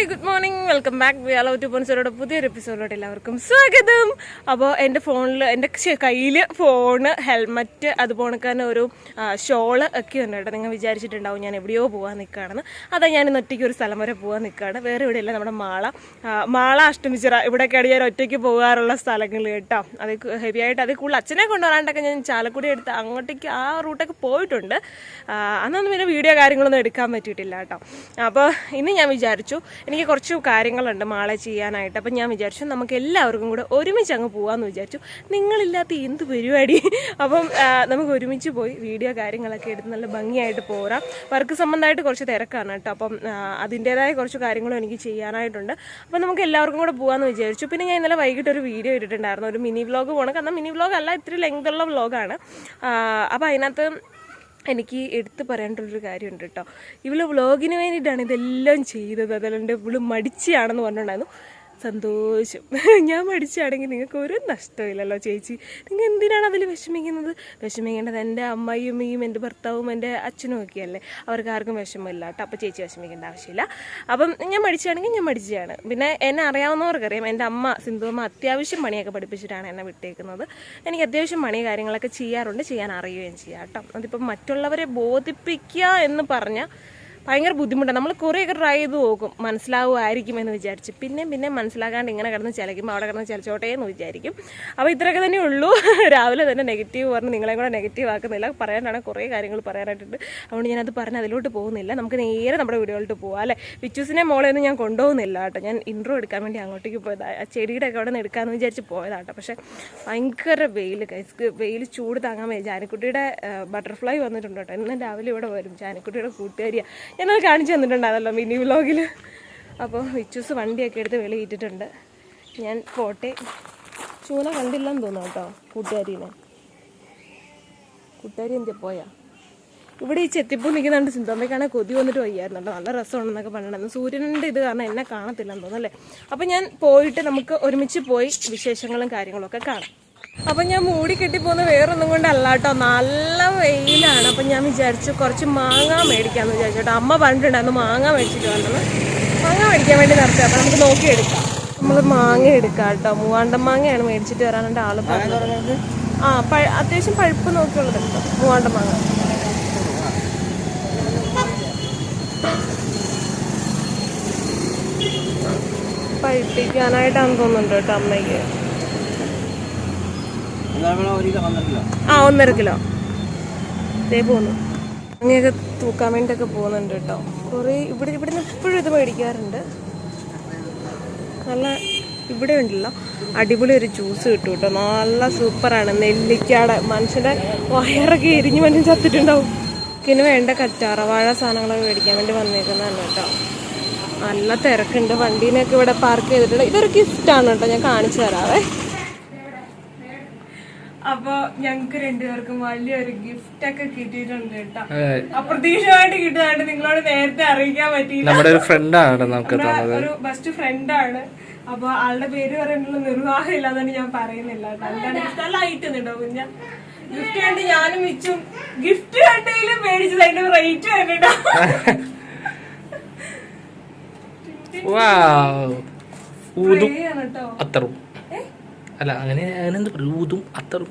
Hi good morning welcome back വിയാലോ ടു പോയിന്റ് പുതിയൊരു എപ്പിസോഡിലോട്ട് എല്ലാവർക്കും സ്വാഗതം. അപ്പോൾ എന്റെ ഫോണിൽ എന്റെ കയ്യിൽ ഫോണ് ഹെൽമറ്റ് അതുപോലെ തന്നെ ഒരു ഷോൾ ഒക്കെ ഉണ്ട് കേട്ടോ. നിങ്ങൾ വിചാരിച്ചിട്ടുണ്ടാവും ഞാൻ എവിടെയോ പോകാൻ നിൽക്കുകയാണെന്ന് അതാ ഞാൻ ഇന്ന് ഒറ്റയ്ക്ക് ഒരു സ്ഥലം വരെ പോകാൻ നിൽക്കുകയാണ് വേറെ ഇവിടെയല്ല നമ്മുടെ മാള. മാള അഷ്ടമിച്ചിറ. ഇവിടെയൊക്കെയാണ് ഞാൻ ഒറ്റയ്ക്ക് പോകാറുള്ള സ്ഥലങ്ങൾ കേട്ടോ. അത് ഹെവി ആയിട്ട് അതിൽ കൂടുതൽ അച്ഛനെ കൊണ്ടുവരാണ്ടൊക്കെ ഞാൻ ചാലക്കുടി എടുത്ത് അങ്ങോട്ടേക്ക് ആ റൂട്ടൊക്കെ പോയിട്ടുണ്ട്. അന്നൊന്നും പിന്നെ വീഡിയോ കാര്യങ്ങളൊന്നും എടുക്കാൻ പറ്റിയിട്ടില്ല കേട്ടോ. അപ്പോൾ ഇന്ന് ഞാൻ വിചാരിച്ചു എനിക്ക് കുറച്ച് കാര്യങ്ങളുണ്ട് മാളെ ചെയ്യാനായിട്ട്. അപ്പം ഞാൻ വിചാരിച്ചു നമുക്ക് എല്ലാവർക്കും കൂടെ ഒരുമിച്ച് അങ്ങ് പോകാമെന്ന് വിചാരിച്ചു. നിങ്ങളില്ലാത്ത എന്ത് പരിപാടി? അപ്പം നമുക്ക് ഒരുമിച്ച് പോയി വീഡിയോ കാര്യങ്ങളൊക്കെ എടുത്ത് നല്ല ഭംഗിയായിട്ട് പോരാം. വർക്ക് സംബന്ധമായിട്ട് കുറച്ച് തിരക്കാണ് കേട്ടോ. അപ്പം അതിന്റേതായ കുറച്ച് കാര്യങ്ങളും എനിക്ക് ചെയ്യാനായിട്ടുണ്ട്. അപ്പം നമുക്ക് എല്ലാവർക്കും കൂടെ പോകാമെന്ന് വിചാരിച്ചു. പിന്നെ ഞാൻ ഇന്നലെ വൈകിട്ട് ഒരു വീഡിയോ ഇട്ടിട്ടുണ്ടായിരുന്നു. ഒരു മിനി വ്ലോഗ് പോകണം കാരണം മിനി വ്ലോഗ് അല്ല ഇത്തിരി ലെങ്ത് ഉള്ള വ്ലോഗാണ്. അപ്പോൾ അതിനകത്ത് എനിക്ക് എടുത്തു പറയേണ്ടൊരു കാര്യമുണ്ട് കേട്ടോ. ഇവൾ വ്ളോഗിന് വേണ്ടിയിട്ടാണ് ഇതെല്ലാം ചെയ്തത്. അതല്ലാണ്ട് ഇവൾ മടിച്ചാണെന്ന് പറഞ്ഞിട്ടുണ്ടായിരുന്നു. സന്തോഷം. ഞാൻ മടിച്ചാണെങ്കിൽ നിങ്ങൾക്ക് ഒരു നഷ്ടമില്ലല്ലോ ചേച്ചി. നിങ്ങൾ എന്തിനാണ് അതിൽ വിഷമിക്കുന്നത്? വിഷമിക്കേണ്ടത് എന്റെ അമ്മയും എന്റെ ഭർത്താവും എന്റെ അച്ഛനും ഒക്കെ അല്ലേ അവർക്ക് ആർക്കും വിഷമമില്ല കേട്ടോ. അപ്പോൾ ചേച്ചി വിഷമിക്കേണ്ട ആവശ്യമില്ല. അപ്പം ഞാൻ മടിച്ചാണെങ്കിൽ ഞാൻ മടിച്ചാണ്. പിന്നെ എന്നെ അറിയാവുന്നവർക്കറിയാം എന്റെ അമ്മ സിന്ധുവമ്മ അത്യാവശ്യം പണിയൊക്കെ പഠിപ്പിച്ചിട്ടാണ് എന്നെ വിട്ടേക്കുന്നത്. എനിക്ക് അത്യാവശ്യം പണി കാര്യങ്ങളൊക്കെ ചെയ്യാറുണ്ട് ചെയ്യാൻ അറിയുകയും ചെയ്യാം കേട്ടോ. അതിപ്പം മറ്റുള്ളവരെ ബോധിപ്പിക്കുക എന്ന് പറഞ്ഞാൽ ഭയങ്കര ബുദ്ധിമുട്ടാണ്. നമ്മൾ കുറേയൊക്കെ ട്രൈ ചെയ്ത് നോക്കും. മനസ്സിലാവുമായിരിക്കും എന്ന് വിചാരിച്ച്. പിന്നെ പിന്നെ മനസ്സിലാകാണ്ട് ഇങ്ങനെ കിടന്ന് ചിലക്കുമ്പോൾ അവിടെ കിടന്ന് ചിലച്ചോട്ടെ എന്ന് വിചാരിക്കും. അപ്പോൾ ഇത്രയൊക്കെ തന്നെ ഉള്ളൂ. രാവിലെ തന്നെ നെഗറ്റീവ് പറഞ്ഞ് നിങ്ങളെ കൂടെ നെഗറ്റീവ് ആക്കുന്നില്ല. പറയാനാണ് കുറേ കാര്യങ്ങൾ പറയാനായിട്ടുണ്ട്. അതുകൊണ്ട് ഞാനത് പറഞ്ഞ് അതിലോട്ട് പോകുന്നില്ല. നമുക്ക് നേരെ നമ്മുടെ വീടുകളിലോട്ട് പോകാം അല്ലേ? വിച്ചൂസിനെ മോളെ ഒന്നും ഞാൻ കൊണ്ടുപോകുന്നില്ല കേട്ടോ. ഞാൻ ഇൻട്രോ എടുക്കാൻ വേണ്ടി അങ്ങോട്ടേക്ക് പോയതാണ് ആ ചെടിയുടെ ഒക്കെ അവിടെ നിന്ന് എടുക്കാമെന്ന് വിചാരിച്ച് പോയതാട്ടോ പക്ഷേ ഭയങ്കര വെയിൽ വെയിൽ ചൂട് താങ്ങാൻ വയ്യ ജാനിക്കുട്ടിയുടെ ബട്ടർഫ്ലൈ വന്നിട്ടുണ്ട് കേട്ടോ. ഇന്ന് രാവിലെ ഇവിടെ വരും. ജാനിക്കുട്ടിയുടെ കൂട്ടുകാരിയാണ് ഞാനത് കാണിച്ചു തന്നിട്ടുണ്ടായിരുന്നല്ലോ മിനി വ്ലോഗിൽ അപ്പോൾ വിച്ചൂസ് വണ്ടിയൊക്കെ എടുത്ത് വെളിയിട്ടിട്ടുണ്ട് ഞാൻ പോട്ടെ. ചൂന കണ്ടില്ലെന്ന് തോന്നുന്നു കേട്ടോ കൂട്ടുകാരീനെ. കൂട്ടുകാരി എന്തിയാ പോയാ? ഇവിടെ ഈ ചെത്തിപ്പൂ നിൽക്കുന്നുണ്ട്. സിന്തോമ്മയ്ക്കാണെങ്കിൽ കൊതി വന്നിട്ട് വയ്യായിരുന്നു നല്ല രസമുണ്ടെന്നൊക്കെ പറഞ്ഞിട്ടുണ്ടായിരുന്നു. സൂര്യന്റെ ഇത് കാരണം എന്നെ കാണത്തില്ലെന്ന് തോന്നുന്നു അല്ലേ? അപ്പം ഞാൻ പോയിട്ട് നമുക്ക് ഒരുമിച്ച് പോയി വിശേഷങ്ങളും കാര്യങ്ങളും ഒക്കെ കാണാം. അപ്പം ഞാൻ മൂടി കെട്ടി പോകുന്ന വേറൊന്നും കൊണ്ടല്ല കേട്ടോ. നല്ല വെയിലാണ്. അപ്പം ഞാൻ വിചാരിച്ചു കുറച്ച് മാങ്ങ മേടിക്കാമെന്ന് വിചാരിച്ചു കേട്ടോ. അമ്മ പറഞ്ഞിട്ടുണ്ടായിരുന്നു മാങ്ങ മേടിച്ചിട്ട് വന്നത് മാങ്ങ മേടിക്കാൻ വേണ്ടി നിർത്തി അപ്പം നമുക്ക് നോക്കിയെടുക്കാം നമ്മൾ മാങ്ങ എടുക്കാം കേട്ടോ. മൂവാണ്ടം മാങ്ങയാണ് മേടിച്ചിട്ട് വരാനുണ്ട് ആൾ പറഞ്ഞത്. ആ പഴ അത്യാവശ്യം പഴുപ്പ് നോക്കിയുള്ളത് എടുക്കാം മൂവാണ്ടം മാങ്ങ. പഴുപ്പിക്കാനായിട്ടാണ് തോന്നുന്നുണ്ട് കേട്ടോ അമ്മയ്ക്ക്. ആ ഒന്നര കിലോ. ഇതേ പോന്നു. അങ്ങനെയൊക്കെ തൂക്കാൻ വേണ്ടിയൊക്കെ പോകുന്നുണ്ട് കേട്ടോ. കുറേ ഇവിടെ ഇവിടെ നിന്ന് എപ്പോഴും ഇത് മേടിക്കാറുണ്ട്. നല്ല ഇവിടെ ഉണ്ടല്ലോ. അടിപൊളി ഒരു ജ്യൂസ് കിട്ടും കേട്ടോ. നല്ല സൂപ്പറാണ്. നെല്ലിക്കാടെ മനുഷ്യന്റെ വയറൊക്കെ എരിഞ്ഞ് മനുഷ്യൻ ചത്തിട്ടുണ്ടാവും. ഇതിന് വേണ്ട കറ്റാറവാഴ സാധനങ്ങളൊക്കെ മേടിക്കാൻ വേണ്ടി വന്നേക്കുന്നതാണ് കേട്ടോ. നല്ല തിരക്കുണ്ട്. വണ്ടീനൊക്കെ ഇവിടെ പാർക്ക് ചെയ്തിട്ടുണ്ട്. ഇതൊരു ഗിഫ്റ്റാണ് കേട്ടോ. ഞാൻ കാണിച്ചു തരാവേ. അപ്പൊ ഞങ്ങക്ക് രണ്ടുപേർക്കും വലിയൊരു ഗിഫ്റ്റ് ഒക്കെ കിട്ടിയിട്ടുണ്ട് കേട്ടോ. അപ്രതീക്ഷിതമായിട്ട് കിട്ടുന്നതായിട്ട് നിങ്ങളോട് നേരത്തെ അറിയിക്കാൻ പറ്റിയില്ല. നമ്മുടെ ഒരു ഫ്രണ്ടാണ് നമുക്ക് നമ്മുടെ ഒരു ബെസ്റ്റ് ഫ്രണ്ട് ആണ്. അപ്പൊ ആളുടെ പേര് പറയാനുള്ള നിർവാഹം ഇല്ലാതാണ് ഞാൻ പറയുന്നില്ല കേട്ടോ. ഐറ്റുന്നുണ്ടോ കുഞ്ഞ? ഗിഫ്റ്റ് കണ്ട് ഞാനും മിച്ചും ഗിഫ്റ്റ് കണ്ടെങ്കിലും മേടിച്ചത് അതിന്റെ റേറ്റ് കണ്ടിട്ടോ അത്തറും. അല്ല അങ്ങനെ അങ്ങനെ എന്ത് ഊതും അത്തറും.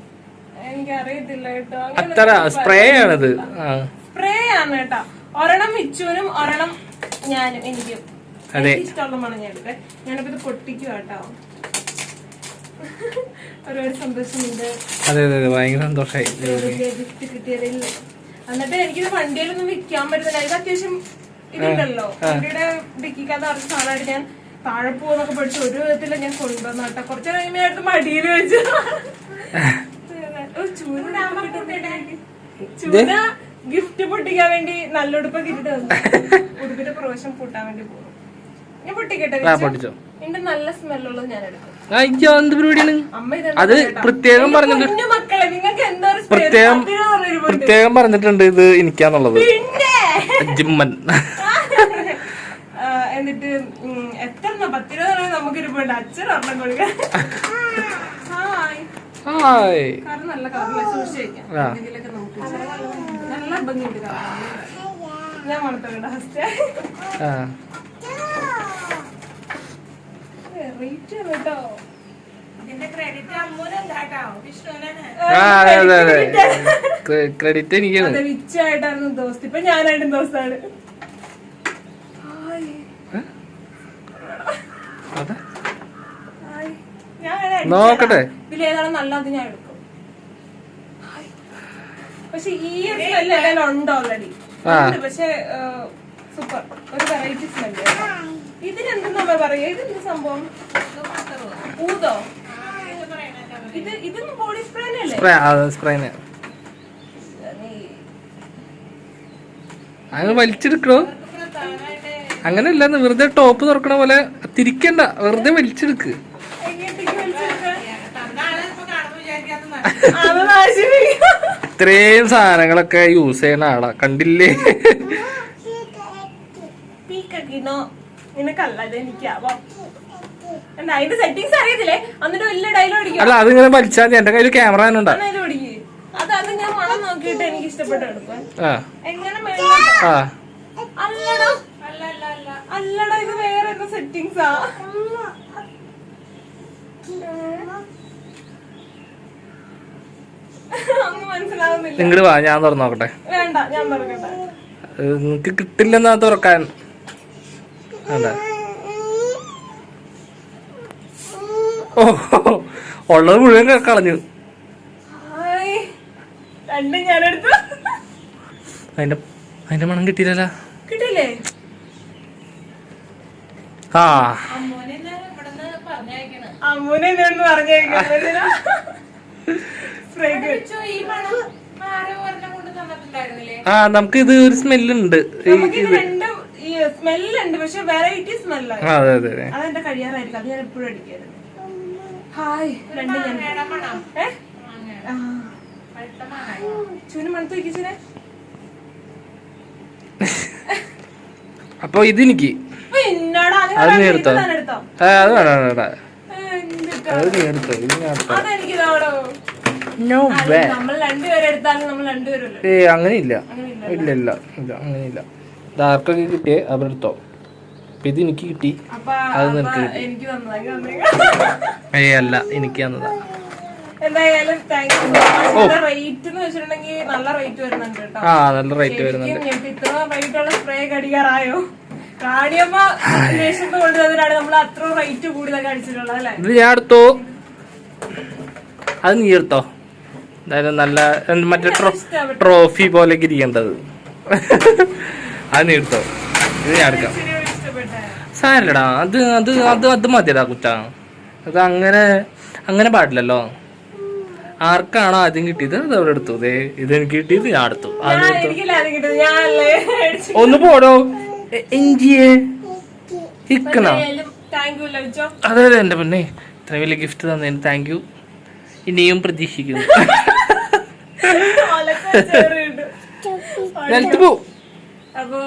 എനിക്കറിയത്തില്ല കേട്ടോ. അത്ര സ്പ്രേ ആണത്. സ്പ്രേ ആണ് കേട്ടോ. ഒരെണ്ണം മിച്ചുവിനും ഒരെണ്ണം ഞാനും എനിക്കും. അതെ. ഇഷ്ടമുള്ള മണം ഞാൻ എടുത്തേ ഞാനിപ്പോ ഇത് പൊട്ടിക്കുക കേട്ടോ. ഒരുപാട് സന്തോഷമുണ്ട്. അതെ അതെ അതെ. ഭയങ്കര സന്തോഷായി. ഗിഫ്റ്റ് കിട്ടിയതിൽ എന്നിട്ട് എനിക്കിത് വണ്ടിയിലൊന്നും വിൽക്കാൻ പറ്റുന്നില്ല. ഇത് അത്യാവശ്യം ഇതുണ്ടല്ലോ. വണ്ടിയുടെ ഡിക്കിക്കാത്ത കുറച്ച് സാധനമായിട്ട് ഞാൻ താഴെ പോകുന്നൊക്കെ പഠിച്ചു ഒരു വിധത്തിൽ ഞാൻ കൊണ്ടുവന്നു കേട്ടോ കുറച്ച് കഴിയുമ്പോ എടുത്ത് മടിയിൽ വെച്ചു ഗിഫ്റ്റ് പൊട്ടിക്കാൻ വേണ്ടി നല്ല ഉടുപ്പൊക്കെ ഇട്ടിട്ട് വന്നു ഉടുപ്പിന്റെ പ്രവേശം പൂട്ടാൻ വേണ്ടി പോകും. ഞാൻ പൊട്ടിക്കട്ടെ എന്റെ നല്ല സ്മെല്ലുള്ളത് ഞാൻ എടുക്കും. എന്ത് പരിപാടിയാണ്? അത് പ്രത്യേകം പറഞ്ഞത് പറഞ്ഞിട്ട് മക്കളെ നിങ്ങൾക്ക് എന്താ പ്രത്യേകം? പ്രത്യേകം പറഞ്ഞിട്ടുണ്ട് ഇത് എനിക്കാന്നുള്ളത്. പിന്നെ? ജിമ്മൻ. എന്നിട്ട് എത്ര പത്തിരുപത് പത്ത് രൂപ തരാൻ നമുക്ക് ഇരിപ്പുണ്ട് അച്ഛൻ ഒരെണ്ണം കൊടുക്കാൻ ഹായ്. ക്രെഡിറ്റ് എനിക്കാണ്. അതെ വിച്ചായിട്ടായിരുന്നു ദോസ്ത് ഇപ്പൊ ഞാനായിട്ടും ദോസ്താണ് ഹായ്. അതെ. ഹായ്. ഞാൻ നോക്കട്ടെ. ഇതിലേതാണ് നല്ലത് ഞാൻ എടുക്കും. പക്ഷെ ഈ ഒരു സ്മെല്ല് എല്ലാം ഉണ്ട് ഓൾറെഡി. പക്ഷെ സൂപ്പർ ഒരു വെറൈറ്റി സ്മെല്ല് ഇതിനെന്തെന്നാ നമ്മൾ പറയാ ഇതെന്ത് സംഭവം? ഊതോ? ഇത് ഇതൊന്നും ബോഡി സ്പ്രേ അല്ലേ അങ്ങനെ വലിച്ചെടുക്കണോ? അങ്ങനെ വലിച്ചെടുക്കണോ അങ്ങനെയല്ല വെറുതെ ടോപ്പ് തുറക്കണ പോലെ തിരിക്കണ്ട. വെറുതെ വലിച്ചെടുക്ക്. ഇത്രയും സാധനങ്ങളൊക്കെ യൂസ് ചെയ്യുന്ന ആളാ. കണ്ടില്ലേ? ഇത് അല്ല അതിങ്ങനെ വലിച്ചാൽ മതി. എന്റെ കയ്യിൽ ക്യാമറ തന്നെ ഉണ്ടാ. അതിൽ പിടിക്ക്. അത് അത് ഞാൻ മണം നോക്കിയിട്ട് എനിക്ക് ഇഷ്ടപ്പെട്ട് എടുക്കാൻ ആ എങ്ങനെ മേലോട്ട്? ആ അല്ലടോ അല്ല അല്ല അല്ല അല്ലടാ ഇത് വേറെ എന്താ മനസ്സിലാവുന്നില്ല. വാ ഞാൻ തുറന്നു നോക്കട്ടെ. വേണ്ട ഞാൻ പറഞ്ഞട്ടെ നിങ്ങക്ക് കിട്ടില്ലെന്നാ തുറക്കാൻ. അതെ. ഓ ഉള്ളത് മുഴുവൻ കളഞ്ഞു. അതിന്റെ അതിന്റെ മണം കിട്ടിയില്ല? കിട്ടില്ലേ ആ. അമ്മൂനെ ഇവിടുന്ന് ആ നമുക്ക് ഇത്. ഒരു സ്മെല്ലുണ്ട് സ്മെല്ലുണ്ട് പക്ഷെ വെറൈറ്റി സ്മെല്ലാണ് അതെ അതെ അതെ. അതെന്റെ കഴിയാറായിരിക്കും. അത് ഞാൻ എപ്പോഴും അടിക്കായിരുന്നു ഹായ് രണ്ട് ചൂന് മണത്ത് വയ്ക്കിച്ചേ അപ്പൊ ഇതെനിക്ക്. അത് നേരത്തോ? അത് വേണ്ട അത് നേരത്തോ? ഇത് ഞാൻ ഏ അങ്ങനെയില്ല. ഇല്ല ഇല്ല ഇല്ല അങ്ങനെ ഇല്ല ഇത് ആർക്കൊക്കെ കിട്ടിയേ? അവരെടുത്തോ അപ്പൊ ഇത് എനിക്ക് കിട്ടി. അത് നിനക്ക് കിട്ടി. ഏ അല്ല എനിക്ക് തന്നതാ എന്തായാലും റേറ്റ് എന്ന് വെച്ചിട്ടുണ്ടെങ്കിൽ നല്ല റേറ്റ് വരുന്നുണ്ട് കേട്ടോ. ആ നല്ല റേറ്റ് വരുന്നുണ്ട്. ഇത്ര റേറ്റ് ഉള്ള സ്പ്രേ കൊണ്ടുവന്നിട്ടാണ് നമ്മൾ അത്ര റേറ്റ് കൂടുതലൊക്കെ അടിച്ചിട്ടുള്ളത് അല്ലേ? ഇത് ഞാൻ അത് നീ എടുത്തോ എന്തായാലും നല്ല മറ്റേ ട്രോ ട്രോഫി പോലെ ഇരിക്കേണ്ടത്. അത് നീ എടുത്തോ ഇത് ഞാൻ എടുക്കാം. സാരല്ലടാ. അത് അത് അത് അത് മതിയടാ കുറ്റ അത് അങ്ങനെ അങ്ങനെ പാടില്ലല്ലോ. ആർക്കാണോ ആദ്യം കിട്ടിയത്? അത് അവിടെ എടുത്തു. ദേ ഇത് എനിക്ക് കിട്ടിയത് ഞാൻ എടുത്തു. അത് ഒന്ന് പോടോ. എഞ്ചിയേ ഇക്കണോ അതെ അതെ എന്റെ പൊന്നെ. ഇത്ര വലിയ ഗിഫ്റ്റ് തന്നതിന് താങ്ക് യു ഇനിയും പ്രതീക്ഷിക്കുന്നു. അപ്പോ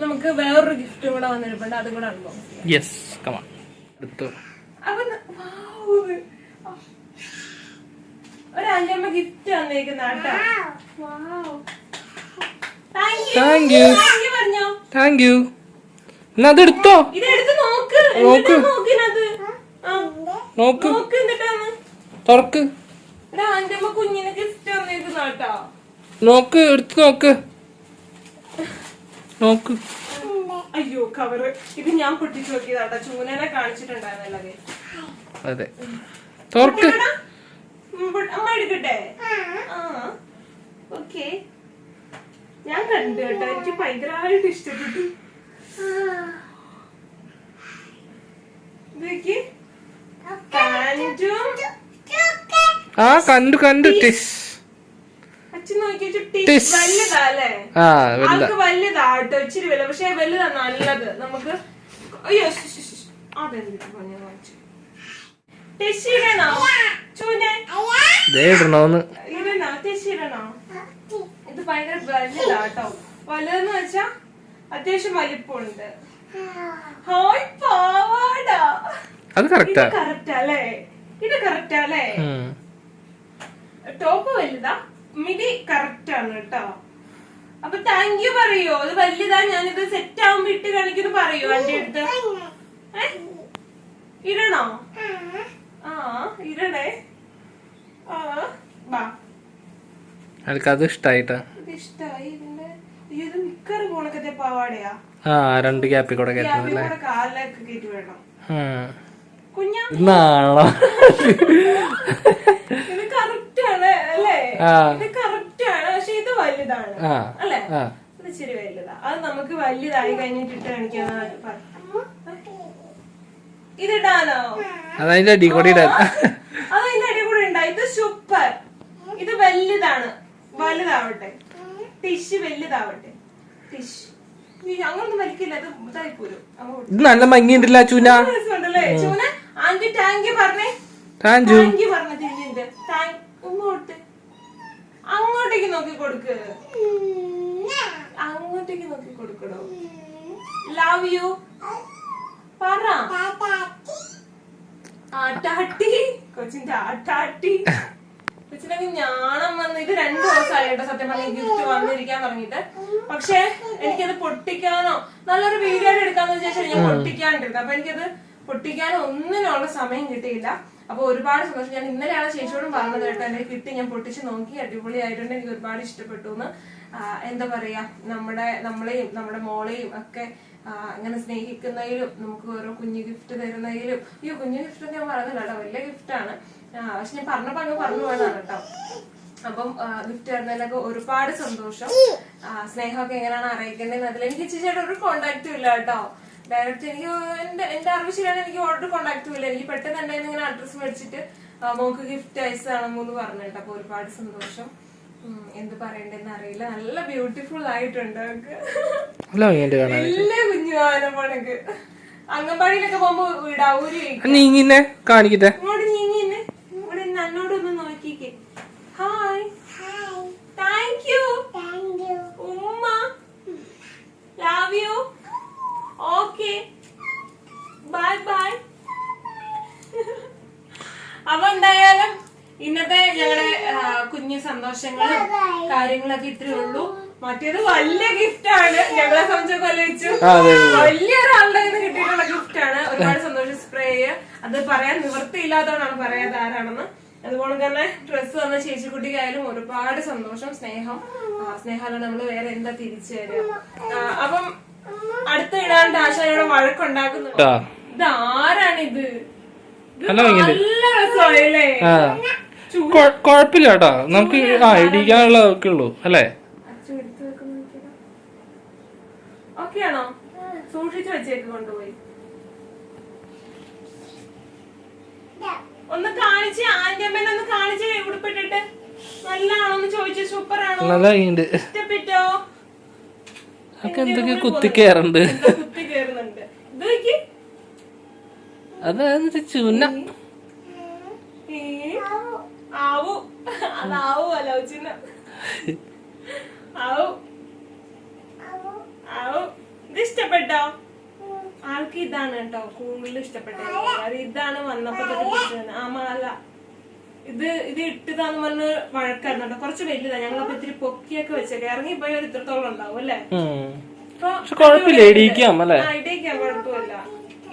നമുക്ക് വേറൊരു ഗിഫ്റ്റും കൂടെ വന്നിട്ടുണ്ട്. അതും കൂടെ അനുഭവം യെസ് കമാ എടുത്തു. ഒരു അഞ്ചമ്മ ഗിഫ്റ്റ് വന്നേക്കുന്ന താങ്ക് യു താങ്ക് യു എന്നാ അത് എടുത്തോ ഇത് എടുത്ത് നോക്ക്. നോക്ക്. നോക്ക്. നോക്ക് എന്നിട്ടാണ് തുറക്ക്. കുഞ്ഞിന് ഗിഫ്റ്റ് കേട്ടോ. നോക്ക് എടുത്ത് നോക്ക്. നോക്ക്. അയ്യോ കവറ് ഇത് ഞാൻ പൊട്ടിച്ചു നോക്കിയതാട്ടോ ചൂനനെ കാണിച്ചിട്ടുണ്ടായിരുന്നല്ലേ അത്. തുറക്ക്. അമ്മ എടുക്കട്ടെ? ആ. ഓക്കെ. ഞാൻ കണ്ടു കേട്ടോ. എനിക്ക് ഭയങ്കരമായിട്ട് ഇഷ്ടപ്പെട്ടു ഇതൊക്കെ പാന്റും ആ കണ്ടു കണ്ടു. ടിസ് ആ വലുതാ. ആൾക്ക് വലുതാ കേട്ടോ ഇച്ചിരി വില പക്ഷെ വലുതാ നല്ലത്. നമുക്ക് അയ്യോ ഇടണോന്ന് ഇത് ഭയങ്കര വലുതെന്ന് വെച്ചാ അത്യാവശ്യം വലിപ്പമുണ്ട്. അത് കറക്റ്റാ കറക്റ്റാ അല്ലേ? ഇത് കറക്റ്റാ അല്ലേ. ടോപ്പ് വലുതാ. മിഡി കറക്റ്റ് ആണ് കേട്ടോ. അപ്പൊ താങ്ക് യു പറയോ? അത് വലുതാ ഞാനിത് സെറ്റ് ആവുമ്പോ ഇട്ട് കാണിക്കുന്നു പറയോ എന്റെ അടുത്ത്? ഇരണോ ഇടണോ? ആ ഇടണേ. ആ ബാ. ഇഷ്ടായിട്ടാ. ഇത് ഇഷ്ടായി. ഇതിന്റെ ഇത് മിക്കറ് പോണക്കത്തെ പാവാടയാ. ആ രണ്ട് ഗ്യാപ്പിൽ കൂടെ കൂടെ കാലിലൊക്കെ കയറ്റി വേണം ഉം. കുഞ്ഞാ. നാളെ ഇത് കറക്റ്റ് ആണ് ഇത് കറക്റ്റ് ആണ് പക്ഷെ ഇത് വലുതാണ് അല്ലേ? ഇത് ഇച്ചിരി വലുതാ. അത് നമുക്ക് വലുതായി കഴിഞ്ഞിട്ട് ഇതിടാനോ അതതിന്റെ അടി കൂടി ഇടാൻ. അത് അതിന്റെ അടി കൂടി ഉണ്ടാ ഇത് സൂപ്പർ ഇത് വലുതാണ്. വലുതാവട്ടെ. ടിഷ് വലുതാവട്ടെ. ടിഷ് അങ്ങനൊന്നും വലിക്കില്ല. ഇത് ഇതായി പോരും. ഇത് നല്ല മങ്ങിണ്ടല്ലേ ചൂന? ആന്റി താങ്ക് യു പറഞ്ഞേ. താങ്ക് യു പറഞ്ഞ തിരിഞ്ഞിട്ട്. ഇങ്ങോട്ട്. അങ്ങോട്ടേക്ക് നോക്കി കൊടുക്ക്. അങ്ങോട്ടേക്ക് നോക്കി കൊടുക്കണോ ലവ് യു പറ. ആട്ടാട്ടി. കൊച്ചിന്റെ ആട്ടാട്ടി. കൊച്ചിനൊക്കെ ഞാണം വന്ന് ഇത് രണ്ടു ദിവസമായി കേട്ടോ സത്യം പറഞ്ഞ ഗിഫ്റ്റ് വന്നിരിക്കാൻ തുടങ്ങിയിട്ട്. പക്ഷെ എനിക്കത് പൊട്ടിക്കാനോ നല്ലൊരു വീഡിയോ എടുക്കാന്ന് വിചാരിച്ചാൽ ഞാൻ പൊട്ടിക്കാണ്ടിരുന്നു അപ്പൊ എനിക്കത് പൊട്ടിക്കാനോ ഒന്നിനുള്ള സമയം കിട്ടിയില്ല. അപ്പൊ ഒരുപാട് സന്തോഷം. ഞാൻ ഇന്നലെയാണ് ചേച്ചിയോടും പറഞ്ഞത് കേട്ടോ എന്നെ കിട്ടി ഞാൻ പൊട്ടിച്ച് നോക്കി അടിപൊളിയായിട്ടുണ്ട് എനിക്ക് ഒരുപാട് ഇഷ്ടപ്പെട്ടു എന്ന് എന്താ പറയാ നമ്മുടെ നമ്മളെയും നമ്മുടെ മോളെയും ഒക്കെ അങ്ങനെ സ്നേഹിക്കുന്നതിലും നമുക്ക് ഓരോ കുഞ്ഞു ഗിഫ്റ്റ് തരുന്നതിലും ഈ കുഞ്ഞു ഗിഫ്റ്റ് ഞാൻ പറഞ്ഞില്ല കേട്ടോ വലിയ ഗിഫ്റ്റാണ് പക്ഷെ ഞാൻ പറഞ്ഞപ്പോ അങ്ങ് പറഞ്ഞു പോയതാണ് കേട്ടോ. അപ്പം ഗിഫ്റ്റ് തരുന്നതിലൊക്കെ ഒരുപാട് സന്തോഷം. സ്നേഹമൊക്കെ എങ്ങനെയാണ് അറിയിക്കേണ്ടത് അതിൽ എനിക്ക് ചേച്ചിയുടെ ഒരു കോണ്ടാക്റ്റും ഇല്ല കേട്ടോ. ഡയറക്റ്റ് എനിക്ക് എന്റെ എന്റെ അറിവ് ശരിയാണ് എനിക്ക് ഓർഡർ കോണ്ടാക്ട് ഇല്ല എനിക്ക് പെട്ടെന്ന് തന്നെ ഇങ്ങനെ അഡ്രസ് മേടിച്ചിട്ട് മോക്ക് ഗിഫ്റ്റ് അയച്ചതാണെന്ന് പറഞ്ഞു കേട്ടോ അപ്പൊ ഒരുപാട് സന്തോഷം. എന്ത് പറയണ്ടെന്ന് അറിയില്ല. നല്ല ബ്യൂട്ടിഫുൾ ആയിട്ടുണ്ട് നല്ല ഭംഗിയുണ്ട് കാണാൻ. എല്ലാ കുഞ്ഞു ആനപ്പണക്ക് അംഗൻവാടിയിലൊക്കെ പോകുമ്പോ വിടാ ഊരി വെക്കും. നീങ്ങിന്നെ കാണിക്കട്ടെ. ഇങ്ങോട്ട് നീങ്ങി നിന്നെ. ഇവിടെ നന്നോടൊന്ന് നോക്കിക്കേ. ഹായ് താങ്ക് യു ഉമ്മ. Love you okay. Bye bye. അപ്പൊ എന്തായാലും ഇന്നത്തെ ഞങ്ങളുടെ കുഞ്ഞു സന്തോഷങ്ങളും കാര്യങ്ങളൊക്കെ ഇത്രേ ഉള്ളൂ. മറ്റേത് വലിയ ഗിഫ്റ്റ് ആണ്. ഞങ്ങളെ സംബന്ധിച്ചൊക്കെ വെച്ചു വലിയൊരാളുടെ നിന്ന് കിട്ടിയിട്ടുള്ള ഗിഫ്റ്റ് ആണ്. ഒരുപാട് സന്തോഷം സ്പ്രേ അത് പറയാൻ നിവൃത്തിയില്ലാത്തതുകൊണ്ടാണ് പറയാതെ ആരാണെന്ന് അതുപോലെ തന്നെ ഡ്രസ്സ് വന്ന ചേച്ചിക്കുട്ടിക്കായാലും ഒരുപാട് സന്തോഷം സ്നേഹം. ആ, സ്നേഹമല്ല നമ്മൾ വേറെ എന്താ തിരിച്ചു തരിക അപ്പം അടുത്ത ഇടാണ്ട് ആശാരിയുടെ വഴക്കുണ്ടാക്കുന്നുണ്ട് കേട്ടോ ഇത് ആരാണിത് ഇത് നല്ല രസമായല്ലേ? കേട്ടോ. നമുക്ക് ആ ഇടിക്കാനുള്ളതൊക്കെ ഉള്ളൂ അല്ലേ? സൂക്ഷിച്ചു വെച്ചേക്ക് കൊണ്ടുപോയി. ഒന്ന് കാണിച്ച് ആന്റമ്മ ഒന്ന് കാണിച്ച് ഉടുപ്പിട്ടിട്ട് നല്ലതാണോ എന്ന് ചോദിച്ചു സൂപ്പർ ആണോ ഇഷ്ടപ്പെട്ടോ? അതൊക്കെ എന്തൊക്കെ കുത്തി കയറുണ്ട് അതായത് ചിന്ന ഇഷ്ടപ്പെട്ടോ? ആൾക്ക് ഇതാണ് കേട്ടോ കൂടുതൽ ഇഷ്ടപ്പെട്ടത്. ഇതാണ് വന്നപ്പോ ആ മാല. ഇത് ഇത് ഇട്ടതാന്ന് പറഞ്ഞ വഴക്കായിരുന്നു കേട്ടോ. കുറച്ച് വലുതാ. ഞങ്ങളപ്പോ ഇത്തിരി പൊക്കിയൊക്കെ വെച്ചേക്കെ. ഇറങ്ങിപ്പോയ ഒരു ഇത്രത്തോളം ഉണ്ടാവും അല്ലേ? കുഴപ്പമില്ല അല്ലേ? ഇടയ്ക്കാൻ കുഴപ്പമില്ല.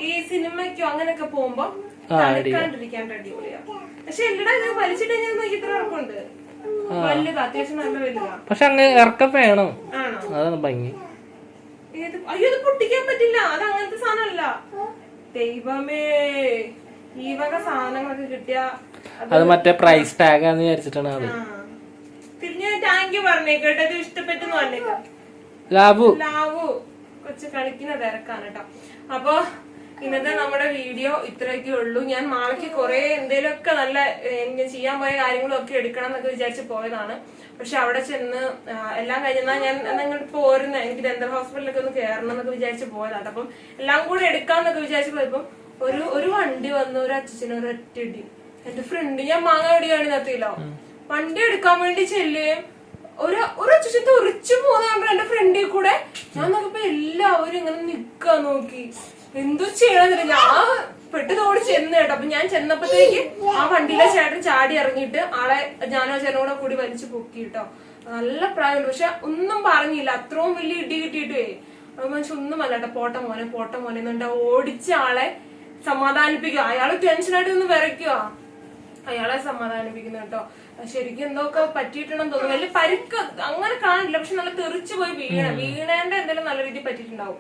ഈ സിനിമയ്ക്കോ അങ്ങനെയൊക്കെ പോകുമ്പോ തടുക്കാണ്ടിരിക്കാൻ അടിപൊളിയാ പക്ഷെ എല്ലടാ ഇത് വലിച്ചിട്ട് ഞാൻ നോക്കി ഇത്ര ഉറപ്പുണ്ട്. വലുതാ അത്യാവശ്യം നല്ല വലുതാ. പക്ഷെ അങ്ങ് ഇറക്കം വേണം. അതാണ് ഭംഗി. അയ്യോ ഇത് പൊട്ടിക്കാൻ പറ്റില്ല. അത് അങ്ങനത്തെ സാധനമല്ല. ദൈവമേ ഈ വക സാധനങ്ങളൊക്കെ കിട്ടിയ അത് മറ്റേ പ്രൈസ് ടാഗ് ആണെന്ന് വിചാരിച്ചിട്ടാണ് അത് തിരിഞ്ഞ താങ്ക് യു പറഞ്ഞേക്കട്ടെ ഇത് ഇഷ്ടപ്പെട്ടെന്ന് പറഞ്ഞേക്കാം ലാബു ലാവു. കൊച്ചു കളിക്കുന്ന തിരക്കാണ് കേട്ടോ. അപ്പൊ ഇന്നത്തെ നമ്മുടെ വീഡിയോ ഇത്രയൊക്കെ ഉള്ളൂ. ഞാൻ മാളയ്ക്ക് കുറെ എന്തേലൊക്കെ നല്ല ചെയ്യാൻ പോയ കാര്യങ്ങളും ഒക്കെ എടുക്കണം എന്നൊക്കെ വിചാരിച്ച് പോയതാണ്. പക്ഷെ അവിടെ ചെന്ന് എല്ലാം കഴിഞ്ഞാൽ ഞാൻ നിങ്ങൾ പോരുന്ന. എനിക്ക് ഡെന്റൽ ഹോസ്പിറ്റലിലൊക്കെ ഒന്ന് കയറണം എന്നൊക്കെ വിചാരിച്ച് പോയതാണ്. അപ്പം എല്ലാം കൂടെ എടുക്കാം എന്നൊക്കെ വിചാരിച്ച് പോയപ്പം ഒരു ഒരു വണ്ടി വന്നു ഒരു അച്ഛനും ഒരു ഒറ്റടി എന്റെ ഫ്രണ്ട് ഞാൻ മാങ്ങ എവിടെയാണ് നിർത്തിയില്ലോ വണ്ടി എടുക്കാൻ വേണ്ടി ചെല്ലുകയും ഒരു ഒരു ചുറ്റത്ത് ഉറിച്ചു പോകുന്ന എന്റെ ഫ്രണ്ടിൽ കൂടെ. ഞാൻ നോക്കിയപ്പോ എല്ലാവരും ഇങ്ങനെ നിക്കാൻ നോക്കി. എന്തോ ചെയ്യണമെന്നില്ല ഞാൻ പെട്ടതോട് ചെന്ന് കേട്ടോ. അപ്പൊ ഞാൻ ചെന്നപ്പോഴത്തേക്ക് ആ വണ്ടിയിലെ ചേട്ടൻ ചാടി ഇറങ്ങിയിട്ട് ആളെ ഞാനോ ചേട്ടനും കൂടെ കൂടി വലിച്ചു പൊക്കി കേട്ടോ. നല്ല പ്രായമുണ്ട്. പക്ഷെ ഒന്നും പറഞ്ഞില്ല. അത്രയും വലിയ ഇടി കിട്ടിയിട്ടേ. അത് മനുഷ്യൻ ഒന്നും അല്ല കേട്ടോ. പോട്ട മോനെ പോട്ട മോനെ എന്നുണ്ട് ഓടിച്ച ആളെ സമാധാനിപ്പിക്കുക. അയാൾ ടെൻഷനായിട്ട് ഒന്ന് വിറയ്ക്കുക. അയാളെ സമാധാനിപ്പിക്കുന്നു കേട്ടോ. ശരിക്കും എന്തൊക്കെ പറ്റിയിട്ടുണ്ടെന്ന് തോന്നുന്നു. വലിയ പരിക്ക് അങ്ങനെ കാണില്ല പക്ഷെ നല്ല തെറിച്ചു പോയി വീണ. വീണേന്റെ എന്തെങ്കിലും നല്ല രീതിയിൽ പറ്റിയിട്ടുണ്ടാവും.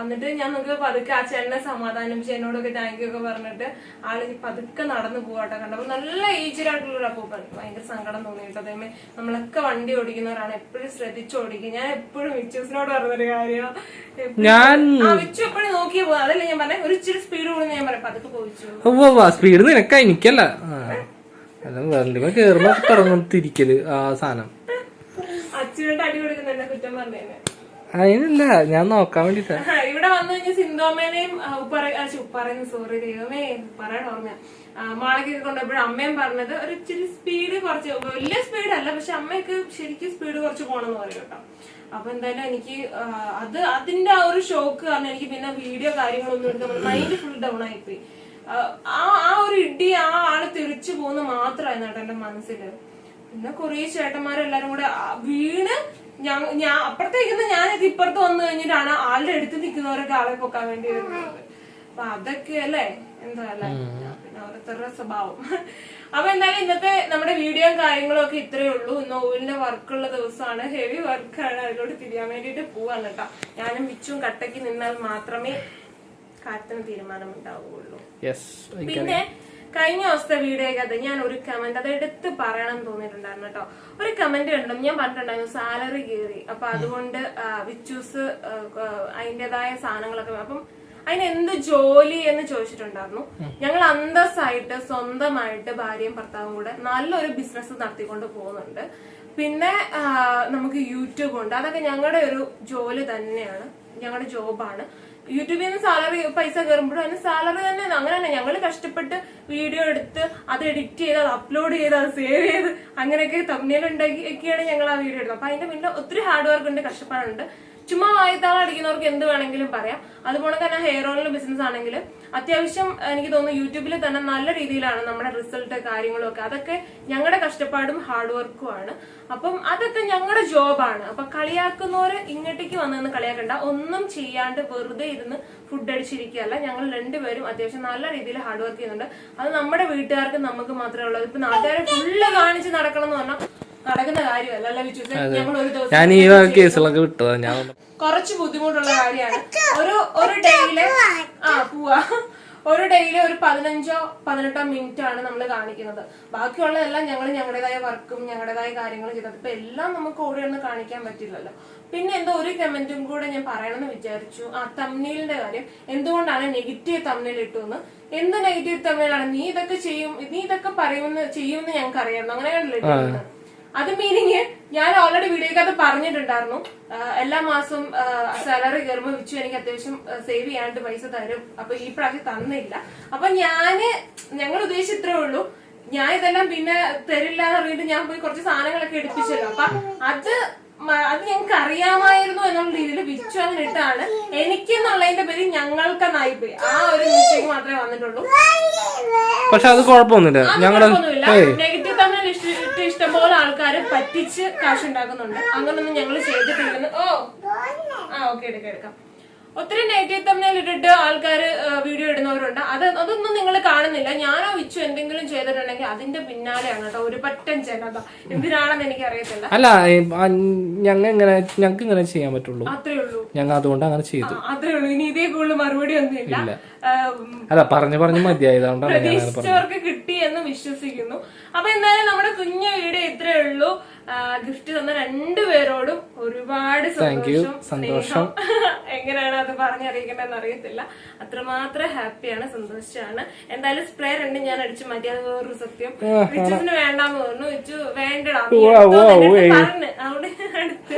എന്നിട്ട് ഞാൻ നിങ്ങൾക്ക് പതുക്കെ ആ ചേട്ടനെ സമാധാനിപ്പിച്ച് എന്നോടൊക്കെ താങ്ക് യു ഒക്കെ പറഞ്ഞിട്ട് ആൾ പതുക്കെ നടന്നു പോവാട്ടെ. കണ്ടപ്പോ നല്ല ഏജിലായിട്ടുള്ള ഒരു അപ്പൂപ്പൻ. ഭയങ്കര സങ്കടം തോന്നി കേട്ടോ. അതേമേ നമ്മളൊക്കെ വണ്ടി ഓടിക്കുന്നവരാണ്. എപ്പോഴും ശ്രദ്ധിച്ചു ഓടിക്കുക ഞാൻ എപ്പോഴും വിച്ചൂസിനോട് പറഞ്ഞൊരു കാര്യം? ഞാൻ ആ വിച്ചു എപ്പോഴും നോക്കിയേ പോകും അതല്ലേ ഞാൻ പറഞ്ഞ? ഒരു ഇച്ചിരി സ്പീഡ് കൂടുന്ന ഞാൻ പറയാം പതുക്കെ പോയിച്ചു സ്പീഡ് നിനക്ക എനിക്കല്ല വെറുതെ കേറുമ്പോ തുടങ്ങും തിരിക്കൽ ആ സാധനം. അച്ഛനോട് അടി കൊടുക്കുന്നുണ്ട് കുറ്റം പറഞ്ഞേ അതിനല്ല ഞാൻ നോക്കാൻ വേണ്ടിട്ടാ. വന്നു കഴിഞ്ഞാൽ സിന്ധോമേനെയും ആ, സോറി ദൈവമേ പറയണ ഓർമ്മ. മാളക്കൊക്കെ കൊണ്ടുപോയപ്പോഴും അമ്മയും പറഞ്ഞത് ഒരു ഇച്ചിരി സ്പീഡ് കുറച്ച് വലിയ സ്പീഡ് അല്ല പക്ഷെ അമ്മയ്ക്ക് ശരിക്കും സ്പീഡ് കുറച്ച് പോകണമെന്ന് പറയും കേട്ടോ. അപ്പൊ എന്തായാലും എനിക്ക് അത് അതിന്റെ ആ ഒരു ഷോക്ക് കാരണം എനിക്ക് പിന്നെ വീഡിയോ കാര്യങ്ങളൊന്നും എടുക്കാൻ മൈൻഡ് ഫുൾ ഡൗൺ ആയിപ്പോയി. ആ ആ ഒരു ഇടി ആ ആൾ തിരിച്ചു പോകുന്ന മാത്രമായിരുന്നു കേട്ടോ എന്റെ മനസ്സിൽ പിന്നെ കുറേ ചേട്ടന്മാരെല്ലാരും കൂടെ വീണ് ഞാൻ ഞാൻ അപ്പുറത്തേക്കുന്ന ഞാനൊക്കെ ഇപ്പുറത്ത് വന്നു കഴിഞ്ഞിട്ടാണ് ആളുടെ അടുത്ത് നിൽക്കുന്നവരൊക്കെ ആളെ പൊക്കാൻ വേണ്ടി വരുന്നത്. അപ്പൊ അതൊക്കെ അല്ലേ? എന്താ അല്ലേ? പിന്നെ ഓരോരുത്തരുടെ സ്വഭാവം. അപ്പൊ എന്തായാലും ഇന്നത്തെ നമ്മുടെ വീഡിയോ കാര്യങ്ങളും ഒക്കെ ഇത്രയേ ഉള്ളൂ. ഇന്ന് ഓവിലിന്റെ വർക്കുള്ള ദിവസമാണ്. ഹെവി വർക്കാണ് അതിലോട്ട് തിരിയാൻ വേണ്ടിട്ട് പോവാണ് കേട്ടോ. ഞാനും വിച്ചും കട്ടയ്ക്ക് നിന്നാൽ മാത്രമേ കാര്യത്തിന് തീരുമാനമുണ്ടാവുകയുള്ളൂ പിന്നെ കഴിഞ്ഞ ദിവസത്തെ വീഡിയോക്കകത്ത് ഞാൻ ഒരു കമന്റ് അത് എടുത്ത് പറയണം തോന്നിയിട്ടുണ്ടായിരുന്നു കേട്ടോ. ഒരു കമന്റ് കണ്ടു ഞാൻ പറഞ്ഞിട്ടുണ്ടായിരുന്നു സാലറി കയറി. അപ്പൊ അതുകൊണ്ട് വിച്ചൂസ് അതിന്റേതായ സാധനങ്ങളൊക്കെ അപ്പം അതിന് എന്ത് ജോലി എന്ന് ചോദിച്ചിട്ടുണ്ടായിരുന്നു. ഞങ്ങൾ അന്തസ്സായിട്ട് സ്വന്തമായിട്ട് ഭാര്യയും ഭർത്താവും കൂടെ നല്ലൊരു ബിസിനസ് നടത്തിക്കൊണ്ട് പോകുന്നുണ്ട്. പിന്നെ നമുക്ക് യൂട്യൂബ് ഉണ്ട്. അതൊക്കെ ഞങ്ങളുടെ ഒരു ജോലി തന്നെയാണ്. ഞങ്ങളുടെ ജോബാണ് യൂട്യൂബിൽ നിന്ന് സാലറി പൈസ കയറുമ്പോഴും അതിന് സാലറി തന്നെ അങ്ങനെ തന്നെ ഞങ്ങൾ കഷ്ടപ്പെട്ട് വീഡിയോ എടുത്ത് അത് എഡിറ്റ് ചെയ്ത് അത് അപ്ലോഡ് ചെയ്ത് അത് സേവ് ചെയ്ത് അങ്ങനെയൊക്കെ തമ്മിൽ ഉണ്ടാക്കി ഒക്കെയാണ് ഞങ്ങൾ ആ വീഡിയോ എടുത്തത്. അപ്പൊ അതിന്റെ പിന്നെ ഒത്തിരി ഹാർഡ് വർക്ക് ഉണ്ട് കഷ്ടപ്പാടുണ്ട്. ചുമ്മാ വായത്താളം അടിക്കുന്നവർക്ക് എന്ത് വേണമെങ്കിലും പറയാം. അതുപോലെ തന്നെ ഹെയർ ഓയിലിന്റെ ബിസിനസ് ആണെങ്കിൽ അത്യാവശ്യം എനിക്ക് തോന്നുന്നു യൂട്യൂബിൽ തന്നെ നല്ല രീതിയിലാണ് നമ്മുടെ റിസൾട്ട് കാര്യങ്ങളും ഒക്കെ അതൊക്കെ ഞങ്ങളുടെ കഷ്ടപ്പാടും ഹാർഡ് വർക്കും ആണ്. അപ്പം അതൊക്കെ ഞങ്ങളുടെ ജോബാണ് അപ്പൊ കളിയാക്കുന്നവര് ഇങ്ങോട്ടേക്ക് വന്നു കളിയാക്കണ്ട. ഒന്നും ചെയ്യാണ്ട് വെറുതെ ഇരുന്ന് ഫുഡ് അടിച്ചിരിക്കുകയല്ല. ഞങ്ങൾ രണ്ടുപേരും അത്യാവശ്യം നല്ല രീതിയിൽ ഹാർഡ് വർക്ക് ചെയ്യുന്നുണ്ട്. അത് നമ്മുടെ വീട്ടുകാർക്ക് നമുക്ക് മാത്രമേ ഉള്ളൂ. ഇപ്പൊ നാട്ടുകാരെ ഫുള്ള് കാണിച്ച് നടക്കണം എന്ന് പറഞ്ഞാൽ നടക്കുന്ന കാര്യമല്ല ഞങ്ങൾ ഒരു ദിവസം ഞാൻ ഈ വക കേസുകളൊക്കെ വിട്ടതാ ഞാൻ കുറച്ച് ബുദ്ധിമുട്ടുള്ള കാര്യമാണ്. ഒരു ഒരു ഡേയിൽ ആ പോവാ. ഒരു ഡേയിൽ ഒരു പതിനഞ്ചോ പതിനെട്ടോ മിനിറ്റ് ആണ് നമ്മൾ കാണിക്കുന്നത്. ബാക്കിയുള്ളതെല്ലാം ഞങ്ങൾ ഞങ്ങളുടേതായ വർക്കും ഞങ്ങളുടേതായ കാര്യങ്ങളും ചെയ്തത് ഇപ്പൊ എല്ലാം നമുക്ക് ഓടി ഒന്ന് കാണിക്കാൻ പറ്റില്ലല്ലോ. പിന്നെ എന്തോ ഒരു കമന്റും കൂടെ ഞാൻ പറയണമെന്ന് വിചാരിച്ചു. ആ തമ്മിലിന്റെ കാര്യം. എന്തുകൊണ്ടാണ് നെഗറ്റീവ് തമ്മിൽ ഇട്ടുന്ന്? എന്ത് നെഗറ്റീവ് തമ്മിലാണ് നീ ഇതൊക്കെ ചെയ്യും നീ ഇതൊക്കെ പറയുമെന്ന് ചെയ്യുമെന്ന് ഞങ്ങൾക്ക് അറിയാമായിരുന്നു അങ്ങനെ ഇട്ടിരുന്നത്. അത് മീനിങ് ഞാൻ ഓൾറെഡി വീഡിയോക്കകത്ത് പറഞ്ഞിട്ടുണ്ടായിരുന്നു. എല്ലാ മാസവും സാലറി കയറുമ്പോൾ വിച്ചു എനിക്ക് അത്യാവശ്യം സേവ് ചെയ്യാണ്ട് പൈസ തരും. അപ്പൊ ഈ പ്രാവശ്യം തന്നില്ല. അപ്പൊ ഞാൻ ഞങ്ങൾ ഉദ്ദേശിച്ച ഇത്രേ ഉള്ളൂ. ഞാൻ ഇതെല്ലാം പിന്നെ തരില്ല എന്ന് പറഞ്ഞിട്ട് ഞാൻ പോയി കുറച്ച് സാധനങ്ങളൊക്കെ എടുപ്പിച്ചല്ലോ. അപ്പൊ അത് അത് ഞങ്ങൾക്ക് അറിയാമായിരുന്നു എന്നുള്ള രീതിയിൽ വിച്ചു അങ്ങനെ ഇട്ടാണ്. എനിക്ക് എന്നുള്ളതിന്റെ പേര് ഞങ്ങൾക്ക് നായിപ്പോയി ആ ഒരു മിസ്റ്റേക്ക് മാത്രമേ വന്നിട്ടുള്ളൂ. പക്ഷെ അത് കുഴപ്പമൊന്നുമില്ല. നെഗറ്റീവ് തമ്മിൽ ഇഷ്ടംപോലെ ആൾക്കാരെ പറ്റിച്ച് കാശ് ഉണ്ടാക്കുന്നുണ്ട് അങ്ങനൊന്നും ഞങ്ങൾ ചെയ്തിട്ടില്ലെന്ന്. ഓ. ആ ഓക്കെ എടുക്കാം എടുക്കാം. ഒത്തിരി നെഗറ്റീവ് തമ്മിൽ ഇട്ടിട്ട് ആൾക്കാർ വീഡിയോ ഇടുന്നവരുണ്ട്. അത് അതൊന്നും നിങ്ങൾ കാണുന്നില്ല. ഞാനോ വിച്ചു എന്തെങ്കിലും ചെയ്തിട്ടുണ്ടെങ്കിൽ അതിന്റെ പിന്നാലെയാണ് കേട്ടോ. ഒരു പറ്റൻ ജനത. എന്തിനാണെന്ന് എനിക്ക് അറിയത്തില്ല അല്ല ഞങ്ങൾ ഇങ്ങനെ ഞങ്ങൾക്ക് ഇങ്ങനെ ചെയ്യാൻ പറ്റുള്ളൂ. അത്രേ ഉള്ളൂ. ഞങ്ങൾ അതുകൊണ്ട് അങ്ങനെ ചെയ്തു. അത്രേ ഉള്ളൂ. ഇനി ഇതേ കൂടുതൽ മറുപടി ഒന്നുമില്ല. ഉം, അല്ല പറഞ്ഞു പറഞ്ഞു മതിയായതുകൊണ്ടാണ് പ്രതീക്ഷിച്ചവർക്ക് കിട്ടി എന്ന് വിശ്വസിക്കുന്നു. അപ്പൊ എന്തായാലും നമ്മുടെ കുഞ്ഞു വീഡിയോ ഇത്രേ ഉള്ളൂ. ഗിഫ്റ്റ് തന്ന രണ്ടുപേരോടും ഒരുപാട് സന്തോഷം സന്തോഷം. എങ്ങനെയാണ് അത് പറഞ്ഞറിയിക്കേണ്ടതെന്ന് അറിയത്തില്ല. അത്രമാത്രം ഹാപ്പിയാണ് സന്തോഷമാണ് എന്തായാലും സ്പ്രേ രണ്ടും ഞാൻ അടിച്ചു മാറ്റി. അത് വേറൊരു സത്യം. വിച്ചുവിന് വേണ്ടാന്ന് പറഞ്ഞു. വിച്ചു വേണ്ടടാ. അവിടെ അടുത്ത്.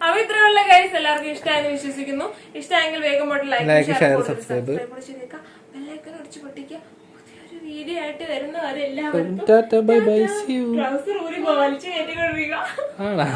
അപ്പൊ ഇത്രയുള്ള ഗൈസ് എല്ലാവർക്കും ഇഷ്ടമായെന്ന് വിശ്വസിക്കുന്നു. ഇഷ്ടമായെങ്കിൽ വേഗം pot like share subscribe bell icon അടിച്ച് പൊട്ടിക്കുക. പുതിയൊരു വീഡിയോ ആയിട്ട് വരുന്നവരെ എല്ലാവർക്കും tata bye bye see you trouser ഊരി വലിച്ചു കയറ്റിക്കൊണ്ടിരിക്കുക ആണോ?